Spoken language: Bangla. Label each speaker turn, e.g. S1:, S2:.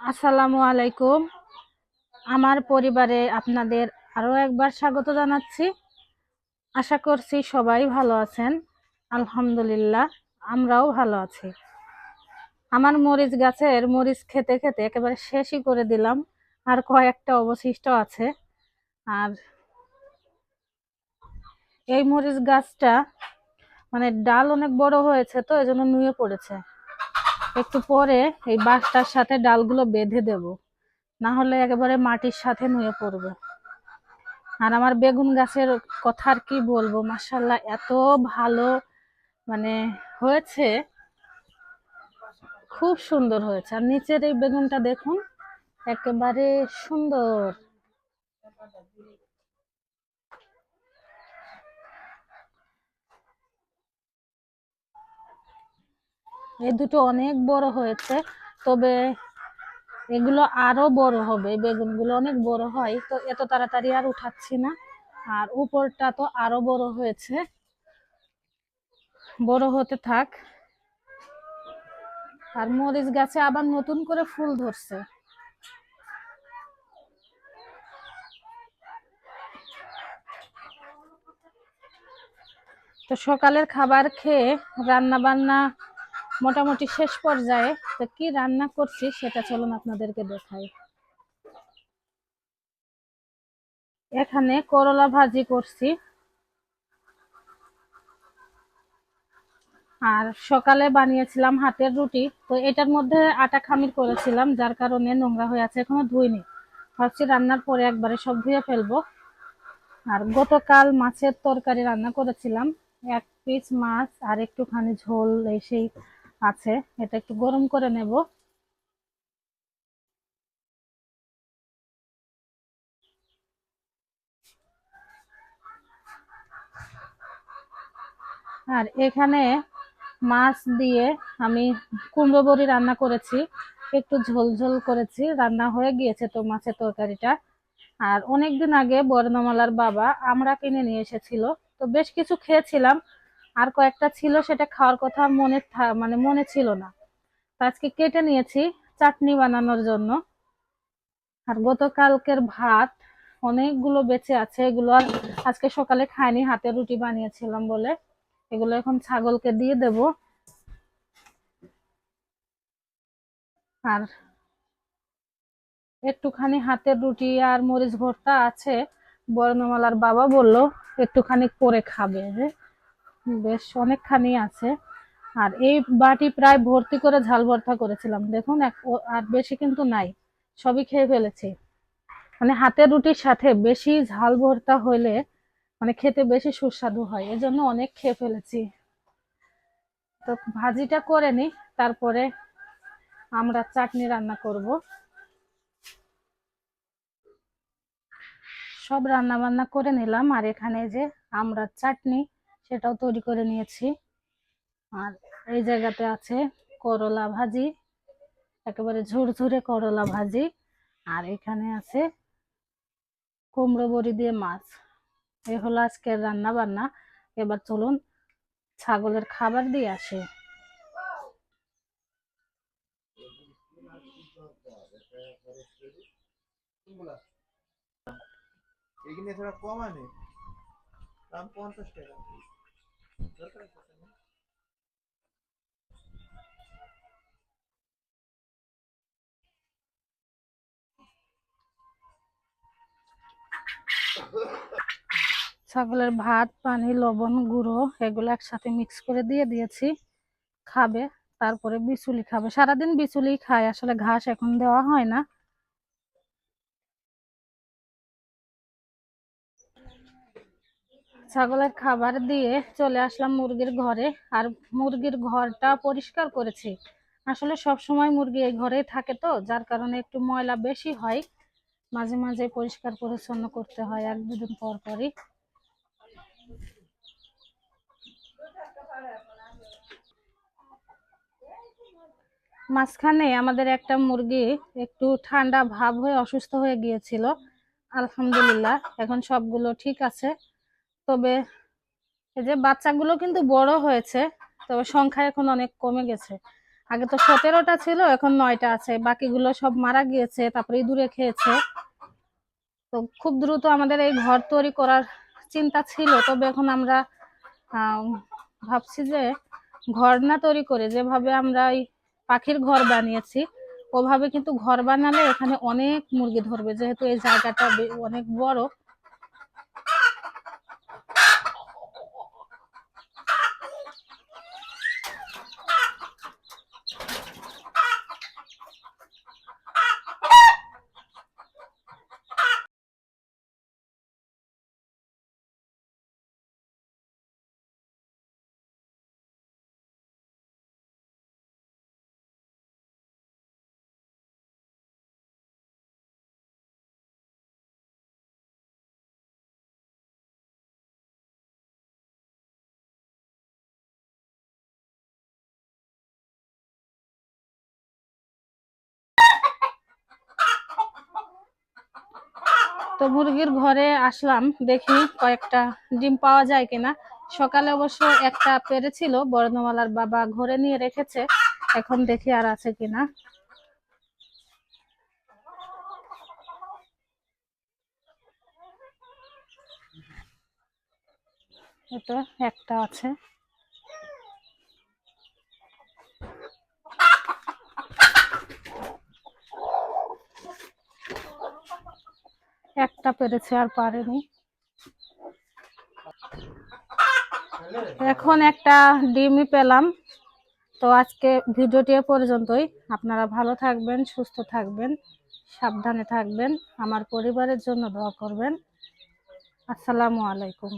S1: আসসালামু আলাইকুম। আমার পরিবারে আপনাদের আরও একবার স্বাগত জানাচ্ছি। আশা করছি সবাই ভালো আছেন। আলহামদুলিল্লাহ, আমরাও ভালো আছি। আমার মরিচ গাছের মরিচ খেতে খেতে একেবারে শেষই করে দিলাম। আর কয়েকটা অবশিষ্ট আছে। আর এই মরিচ গাছটা মানে ডাল অনেক বড় হয়েছে তো, এজন্য নুয়ে পড়েছে। একটু পরে এই বাঁশটার সাথে ডালগুলো বেঁধে দেব। না হলে একেবারে মাটির সাথে নুয়ে পড়বে। আর আমার বেগুন গাছের কথা আর কি বলব? মাসাল্লাহ এত ভালো মানে হয়েছে। খুব সুন্দর হয়েছে। আর নিচের এই বেগুনটা দেখুন, একেবারে সুন্দর। এই দুটো অনেক বড় হয়েছে, তবে এগুলো আরও বড় হবে বেগুনগুলো অনেক বড় হয়, তো এত তাড়াতাড়ি আর উঠাচ্ছি না। আর উপরটা তো আরও বড় হয়েছে। বড় হতে থাক। আর মরিচ গাছে আবার নতুন করে ফুল ধরছে। তো সকালের খাবার খেয়ে রান্না বান্না মোটামুটি শেষ পর্যায়ে, তো কি রান্না করছি সেটা চলুন আপনাদেরকে দেখাই। এখানে করলা ভাজি করছি। আর সকালে বানিয়েছিলাম হাতের রুটি, তো এটার মধ্যে আটা খামির করেছিলাম, যার কারণে নোংরা হয়ে আছে, এখনও ধুইনি। ভাবছি রান্নার পরে একবারে সব ধুয়ে ফেলব। আর গতকাল মাছের তরকারি রান্না করেছিলাম, এক পিস মাছ আর একটুখানি ঝোল, এই সেই আছে, এটা একটু গরম করে নেব। আর এখানে মাছ দিয়ে আমি কুমড়ো বড়ি রান্না করেছি, একটু ঝোল ঝোল করেছি, রান্না হয়ে গিয়েছে তো মাছের তরকারিটা। আর অনেকদিন আগে বর্ণমালার বাবা আমরা কিনে নিয়ে এসেছিল, তো বেশ কিছু খেয়েছিলাম আর কয়েকটা ছিল সেটা খাওয়ার কথা মনে মানে মনে ছিল না। আজকে কেটে নিয়েছি চাটনি বানানোর জন্য। আর গতকালকের ভাত, অনেকগুলো বেঁচে আছে, এগুলো আর আজকে সকালে খাইনি, হাতে রুটি বানিয়েছিলাম বলে। এগুলো এখন ছাগলকে দিয়ে দেব। আর একটুখানি হাতের রুটি আর মরিচ ভর্তা আছে, বর্ণমালার বাবা বলল, একটুখানি করে খাবে যে বেশ অনেকখানি আছে। আর এই বাটি প্রায় ভর্তি করে ঝাল ভর্তা করেছিলাম। দেখুন আর বেশি কিন্তু নাই। সবই খেয়ে ফেলেছি। মানে হাতের রুটির সাথে বেশি ঝাল ভর্তা হইলে মানে খেতে বেশি সুস্বাদু হয়। এজন্য অনেক খেয়ে ফেলেছি। তো ভাজিটা করে নি, তারপরে আমরা চাটনি রান্না করব। সব রান্না বান্না করে নিলাম। আর এখানে যে আমরা চাটনি সেটাও তৈরি করে নিয়েছি। আর এই জায়গাতে আছে করলা ভাজি, একেবারে ঝুরঝুরে করলা ভাজি। আর এখানে আছে কুমড়ো বড়ি দিয়ে মাছ। এই হলো আজকের রান্না বান্না এবার চলুন ছাগলের খাবার দিয়ে আসে।
S2: এখানে কম আনে, দাম পঞ্চাশ টাকা। আছে?
S1: ছাগলের ভাত, পানি, লবণ, গুঁড়ো এগুলো একসাথে মিক্স করে দিয়ে দিয়েছি। খাবে, তারপরে বিচুলি খাবে। সারাদিন বিচুলি খায়, আসলে ঘাস এখন দেওয়া হয় না। ছাগলের খাবার দিয়ে চলে আসলাম মুরগির ঘরে আর মুরগির ঘরটা পরিষ্কার করেছি। আসলে সব সময় মুরগি এই ঘরেই থাকে তো, যার কারণে একটু ময়লা বেশি হয়। মাঝে মাঝে পরিষ্কার পরিচ্ছন্ন করতে হয় এক দুদিন পর পরই। মাঝখানে আমাদের একটা মুরগি একটু ঠান্ডা ভাব হয়ে অসুস্থ হয়ে গিয়েছিল। আলহামদুলিল্লাহ, এখন সবগুলো ঠিক আছে। তবে এই যে বাচ্চাগুলো কিন্তু বড় হয়েছে তবে সংখ্যা এখন অনেক কমে গেছে। আগে তো সতেরোটা ছিল এখন নয়টা আছে। বাকিগুলো সব মারা গিয়েছে তারপরে ইঁদুরে খেয়েছে। তো খুব দ্রুত আমাদের এই ঘর তৈরি করার চিন্তা ছিল তবে এখন আমরা আম, ভাবছি যে ঘর না তৈরি করে যেভাবে আমরা এই পাখির ঘর বানিয়েছি ওভাবে কিন্তু ঘর বানালে এখানে অনেক মুরগি ধরবে। যেহেতু এই জায়গাটা অনেক বড় তো মুরগির ঘরে আসলাম, দেখি কয়েকটা ডিম পাওয়া যায় কিনা। সকালে অবশ্য একটা পেরেছিল বর্ণমালার বাবা ঘরে নিয়ে রেখেছে, এখন দেখি আর আছে কিনা। এটা একটা আছে। একটা পেরেছে আর পারেনি। এখন একটা ডিমই পেলাম। তো আজকে ভিডিওটি পর্যন্তই। আপনারা ভালো থাকবেন, সুস্থ থাকবেন, সাবধানে থাকবেন। আমার পরিবারের জন্য দোয়া করবেন। আসসালামু আলাইকুম।